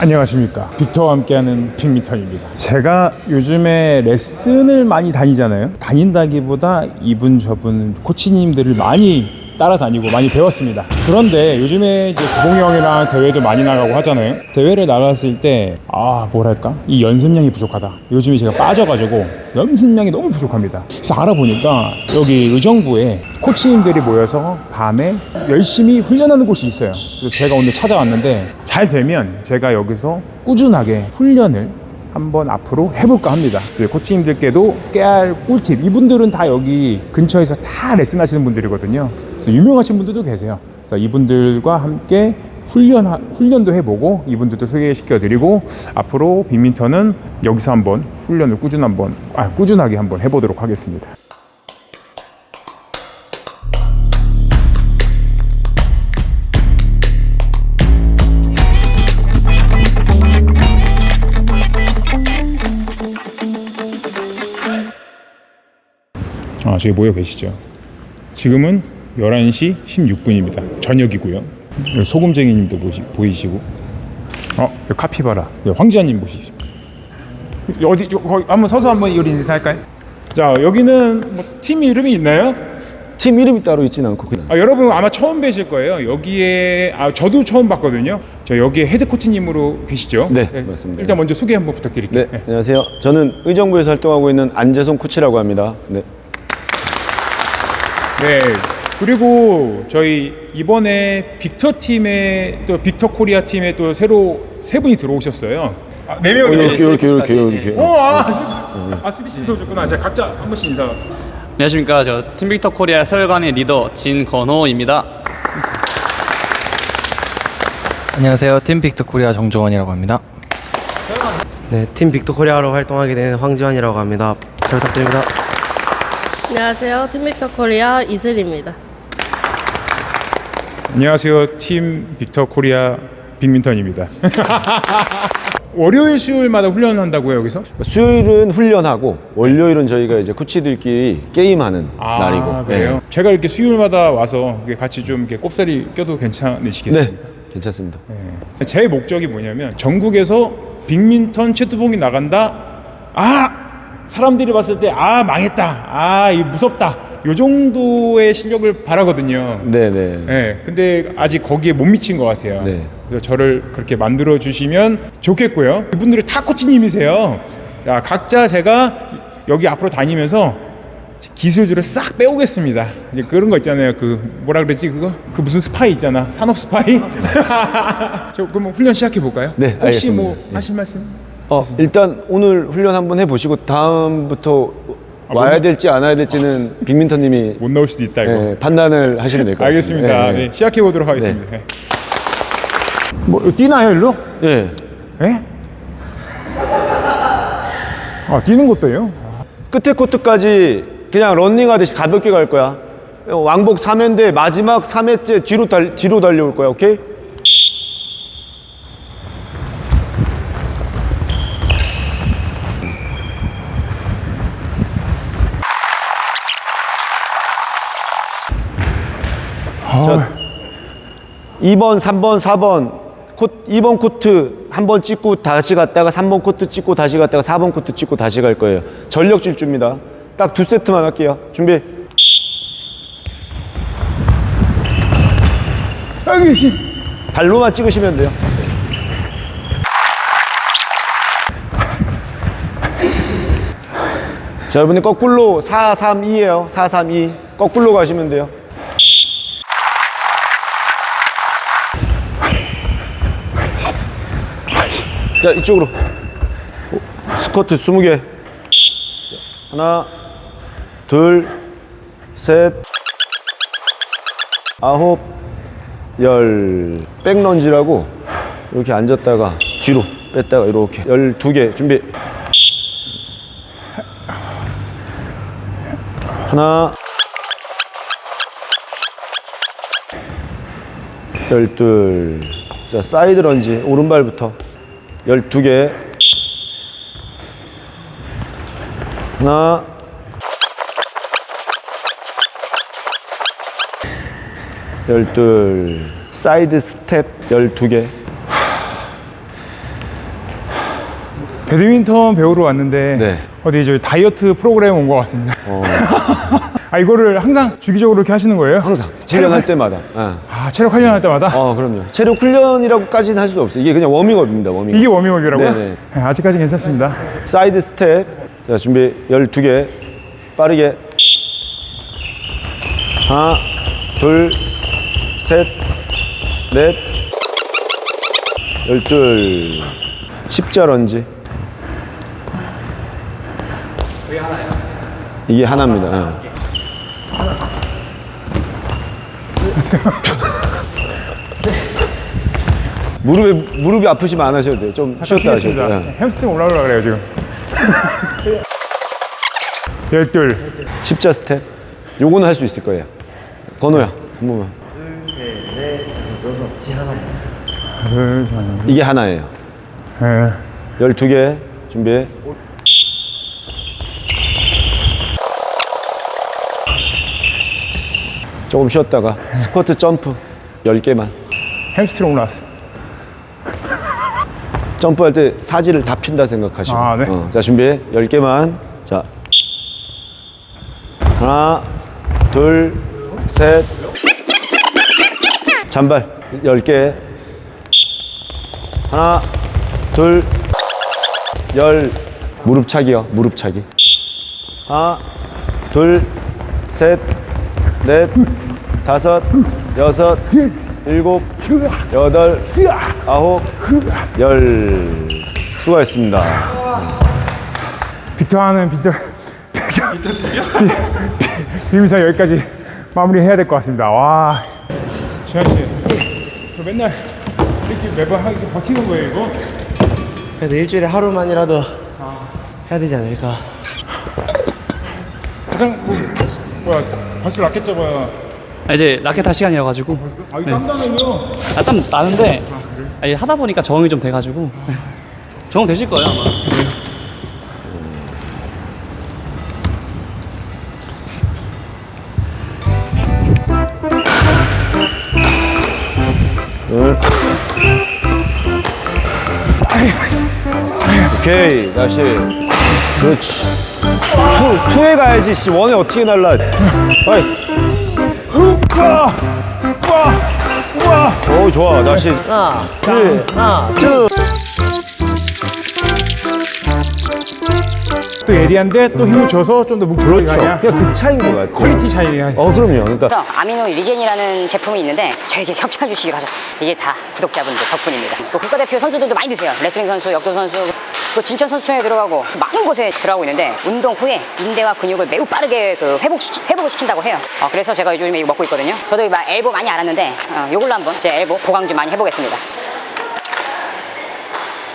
안녕하십니까. 빅터와 함께하는 빅미터입니다. 제가 요즘에 레슨을 많이 다니잖아요. 다닌다기보다 이분 저분 코치님들을 많이 따라다니고 많이 배웠습니다 그런데 요즘에 이제 두봉이 형이랑 대회도 많이 나가고 하잖아요 대회를 나갔을 때 아 뭐랄까 이 연습량이 부족하다 요즘에 제가 빠져가지고 연습량이 너무 부족합니다 그래서 알아보니까 여기 의정부에 코치님들이 모여서 밤에 열심히 훈련하는 곳이 있어요 그래서 제가 오늘 찾아왔는데 잘 되면 제가 여기서 꾸준하게 훈련을 한번 앞으로 해볼까 합니다. 코치님들께도 깨알 꿀팁. 이분들은 다 여기 근처에서 다 레슨 하시는 분들이거든요. 유명하신 분들도 계세요. 그래서 이분들과 함께 훈련 훈련도 해보고 이분들도 소개시켜드리고 앞으로 빅민턴은 여기서 한번 훈련을 꾸준 한번 아 꾸준하게 한번 해보도록 하겠습니다. 아, 저기 모여 계시죠. 지금은 11시 16분입니다. 저녁이고요. 여기 소금쟁이님도 보시, 보이시고. 어, 여기 카피바라. 여기 황지아님 보시죠. 어디, 저, 거기 한번 서서 한번 우리 인사할까요? 자, 여기는 뭐 팀 이름이 있나요? 팀 이름이 따로 있지는 않고 그냥 아, 여러분 아마 처음 뵈실 거예요. 여기에 아 저도 처음 봤거든요. 저 여기에 헤드 코치님으로 계시죠? 네, 맞습니다. 일단 먼저 소개 한번 부탁드릴게요. 네, 안녕하세요. 저는 의정부에서 활동하고 있는 안재성 코치라고 합니다. 네. 네. 그리고 저희 이번에 빅터 팀에 또 빅터 코리아 팀에 또 새로 세 분이 들어오셨어요. 아, 네 명이 이렇게 이렇게 이렇게 이렇게. 어, 아, 스- 아, 스비 씨도 오셨구나. 자, 각자 한 번씩 인사. 안녕하십니까 저 팀빅터 코리아 서열관의 리더 진건호입니다 안녕하세요. 팀 빅터 코리아 정종원이라고 합니다. 네, 팀 빅토 코리아로 활동하게 된 황지환이라고 합니다. 잘 부탁드립니다. 안녕하세요. 팀빅터 코리아 이슬입니다. 안녕하세요. 팀 빅터 코리아 빅민턴입니다. 월요일 수요일마다 훈련한다고요, 여기서? 수요일은 훈련하고 월요일은 저희가 이제 코치들끼리 게임하는 날이고. 아, 그래요? 제가 이렇게 수요일마다 와서 이렇게 같이 좀 이렇게 꼽사리 껴도 네. 괜찮으시겠습니까? 네, 괜찮습니다. 제 목적이 뭐냐면 전국에서 빅민턴 채트봉이 나간다. 아 사람들이 봤을 때 아 망했다. 아 이거 무섭다. 요 정도의 실력을 바라거든요. 네, 네. 네, 근데 아직 거기에 못 미친 것 같아요. 네. 그래서 저를 그렇게 만들어 주시면 좋겠고요. 이분들이 다 코치님이세요. 자, 각자 제가 여기 앞으로 다니면서 기술들을 싹 빼오겠습니다. 이제 그런 거 있잖아요. 그 뭐라 그랬지 그거? 그 무슨 스파이 있잖아. 산업 스파이. 저 그럼 훈련 시작해 볼까요? 네, 혹시 뭐 알겠습니다. 네. 하실 말씀? 어, 일단 오늘 훈련 한번 해보시고 다음부터 와야 뭐- 될지 안 와야 될지는 빅민터님이 못 나올 수도 있다 이거. 예, 판단을 하시면 될 것 같습니다. 알겠습니다. 예, 네, 시작해 보도록 하겠습니다. 네. 뭐 뛰나요, 일로? 예. 예. 예? 아, 뛰는 것도 해요? 끝에 코트까지 그냥 런닝 하듯이 가볍게 갈 거야. 왕복 3회인데 마지막 3회째 뒤로 달, 뒤로 달려올 거야. 오케이? 자, 2번, 3번, 4번 코, 2번 코트 한 번 찍고 다시 갔다가 3번 코트 찍고 다시 갔다가 4번 코트 찍고 다시 갈 거예요. 전력 질주입니다. 딱 두 세트만 할게요. 준비. 여기 씨. 발로만 찍으시면 돼요. 자, 여러분이 거꾸로 4, 3, 2예요. 4, 3, 2. 거꾸로 가시면 돼요. 자, 이쪽으로. 스쿼트 20개. 하나, 둘, 셋, 아홉, 열. 백런지라고 이렇게 앉았다가 뒤로 뺐다가 이렇게 열두 개 준비. 하나 열둘. 자 사이드 런지 오른발부터 열두 개. 하나. 열둘. 사이드 스텝 열두 개. 배드민턴 배우러 왔는데 네. 어디 저 다이어트 프로그램 온 것 같습니다. 어, 아 이거를 항상 주기적으로 이렇게 하시는 거예요? 항상 훈련할 때마다. 예. 아 체력 훈련할 때마다 어, 그럼요. 체력 훈련이라고까지는 할 수 없어요. 이게 그냥 워밍업입니다. 워밍업. 이게 워밍업이라고요? 네네. 네, 아직까지 괜찮습니다. 사이드 스텝. 자, 준비 12개. 빠르게. 하나, 둘, 셋, 넷, 열둘. 십자 런지. 이게 하나입니다. 예. 무릎에 무릎이 아프시면 안 하셔도 돼요. 좀 쉬었다 하셔도 쉬겠습니다. 돼요. 네, 햄스트링 올라오려고 그래요 지금. 열둘. 십자 스텝. 요거는 할 수 있을 거예요. 건호야, 한 번만. 둘, 셋, 이게 하나예요. 넷. 12개 준비해. 조금 쉬었다가 스쿼트 점프 10개만. 햄스트링 올라왔어. 점프할 때 사지를 다 핀다 생각하시고. 아, 네. 어, 자, 준비해. 10개만. 자. 하나, 둘, 셋. 잔발 10개. 하나, 둘, 열. 무릎 차기요. 무릎 차기. 하나, 둘, 셋, 넷, 다섯, 여섯, 일곱, 여덟, 아홉, 열. 수고하셨습니다. 빅터하는 빅터. 빅터. 비밀사 여기까지 마무리해야 될 것 같습니다. 와. 주현 씨, 저 맨날 이렇게 매번 하- 이렇게 버티는 거예요 이거? 그래도 일주일에 하루만이라도 해야 되지 않을까. 가장 뭐, 뭐야 벌써 라켓 잡아야. 아, 이제 라켓 할 시간이라 가지고 아 이거 땀나면요. 아, 땀 나는데 아, 이게 하다 보니까 적응이 좀 돼가지고 적응 되실 거예요 아마. 둘. 오케이, 다시. 그렇지. 투, 투에 가야지, 씨. 원에 어떻게 날라. 어이. 와, 와, 와. 오, 좋아. 다시. 하나, 둘, 하나, 둘. 또 예리한데 또 힘을 줘서 좀더 묵직하게 그렇죠. 가냐. 그냥 그 차이인 것 같아요. 퀄리티 차이가. 어, 그럼요. 그러니까. 그래서 아미노 리젠이라는 제품이 있는데 저에게 협찬 주시기로 하셨어요. 이게 다 구독자분들 덕분입니다. 또 국가대표 선수들도 많이 드세요. 레슬링 선수, 역도 선수, 또 진천 선수촌에 들어가고 많은 곳에 들어가고 있는데 운동 후에 인대와 근육을 매우 빠르게 그 회복시키, 회복을 시킨다고 해요. 어, 그래서 제가 요즘에 이거 먹고 있거든요. 저도 막 엘보 많이 알았는데 어, 이걸로 한번 제 엘보 보강 좀 많이 해보겠습니다.